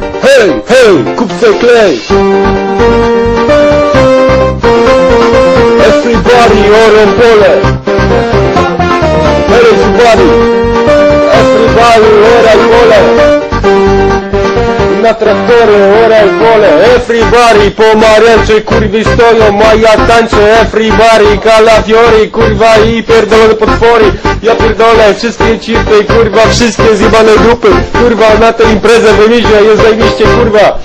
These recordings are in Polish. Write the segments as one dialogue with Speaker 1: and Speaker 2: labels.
Speaker 1: Hej, hej, kup se klej! Everybody orem pole! Everybody! Everybody Na traktory oraj pole! Everybody pomarańcze kurwy stoją, a ja tańczę. Everybody kalafiory kurwa i pierdolone potwory. Ja pierdolę wszystkie cipy kurwa, wszystkie zjebane grupy Kurwa na tę imprezę wymizie, jest zajebiście kurwa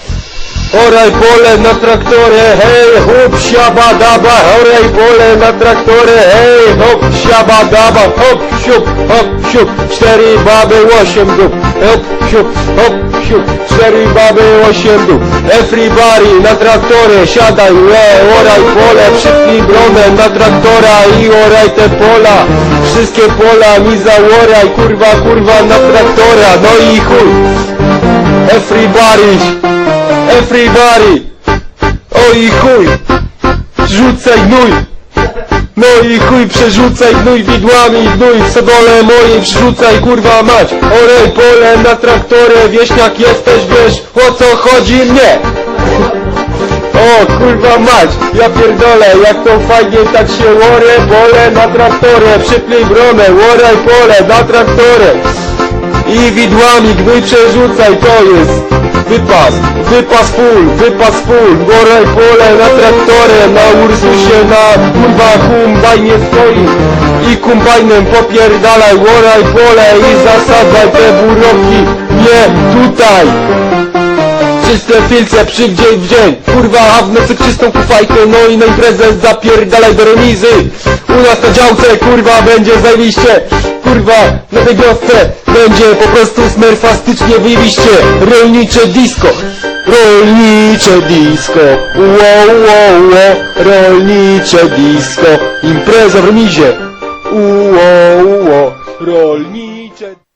Speaker 1: Oraj pole na traktorze, hej, hop, siaba, daba, oraj pole na traktorze, hej, hop, siaba, daba, hop, siup, hop, siup, cztery baby, osiem dup, hop, siup, hop, siup, cztery baby, osiem dup. Everybody na traktorze, siadaj, le, oraj pole, przypnij bronę na traktora i oraj te pola. Wszystkie pola mi zaoraj, kurwa, kurwa, na traktora, no i chuj. Everybody, everybody, oj chuj, rzucaj gnój, no i chuj przerzucaj gnój widłami, gnój w sobole mojej wrzucaj kurwa mać, orej pole na traktorze, wieśniak jesteś, wiesz o co chodzi mnie. O kurwa mać, ja pierdolę, jak to fajnie tak się łorę, pole na traktorze, przypnij bronę, łoraj pole na traktorze. I widłami gnój przerzucaj, to jest wypas, wypas full, wypas full, goraj pole na traktorze, na Ursusie, na kurwa kumbajnie stoi. I kumbajnem popierdalaj, łoraj pole i zasadzaj te buroki, nie tutaj. Czyste filce przy dzień w dzień. Kurwa, a w nocy czystą kufajkę No i na imprezę zapierdalaj do remizy. U nas na działce, kurwa, będzie zajebiście Kurwa, na tej wiosce Będzie po prostu smerfastycznie wyjebiście Rolnicze disco. Rolnicze disco. Wow, wow, wow. Rolnicze disco. Impreza w remizie. Wow, wow. Rolnicze